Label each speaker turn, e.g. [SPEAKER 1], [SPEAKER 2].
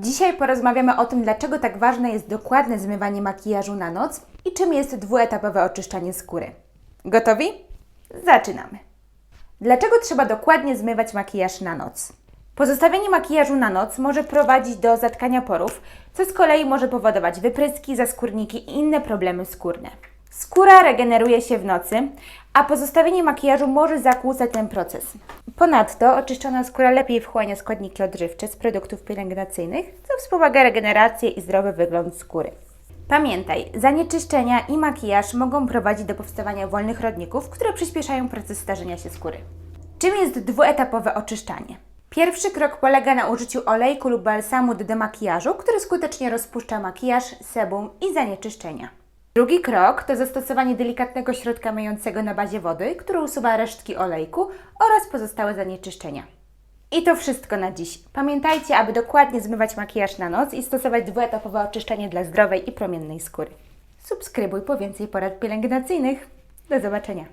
[SPEAKER 1] Dzisiaj porozmawiamy o tym, dlaczego tak ważne jest dokładne zmywanie makijażu na noc i czym jest dwuetapowe oczyszczanie skóry. Gotowi? Zaczynamy. Dlaczego trzeba dokładnie zmywać makijaż na noc? Pozostawienie makijażu na noc może prowadzić do zatkania porów, co z kolei może powodować wypryski, zaskórniki i inne problemy skórne. Skóra regeneruje się w nocy, a pozostawienie makijażu może zakłócać ten proces. Ponadto oczyszczona skóra lepiej wchłania składniki odżywcze z produktów pielęgnacyjnych, co wspomaga regenerację i zdrowy wygląd skóry. Pamiętaj, zanieczyszczenia i makijaż mogą prowadzić do powstawania wolnych rodników, które przyspieszają proces starzenia się skóry. Czym jest dwuetapowe oczyszczanie? Pierwszy krok polega na użyciu olejku lub balsamu do demakijażu, który skutecznie rozpuszcza makijaż, sebum i zanieczyszczenia. Drugi krok to zastosowanie delikatnego środka myjącego na bazie wody, który usuwa resztki olejku oraz pozostałe zanieczyszczenia. I to wszystko na dziś. Pamiętajcie, aby dokładnie zmywać makijaż na noc i stosować dwuetapowe oczyszczanie dla zdrowej i promiennej skóry. Subskrybuj po więcej porad pielęgnacyjnych. Do zobaczenia.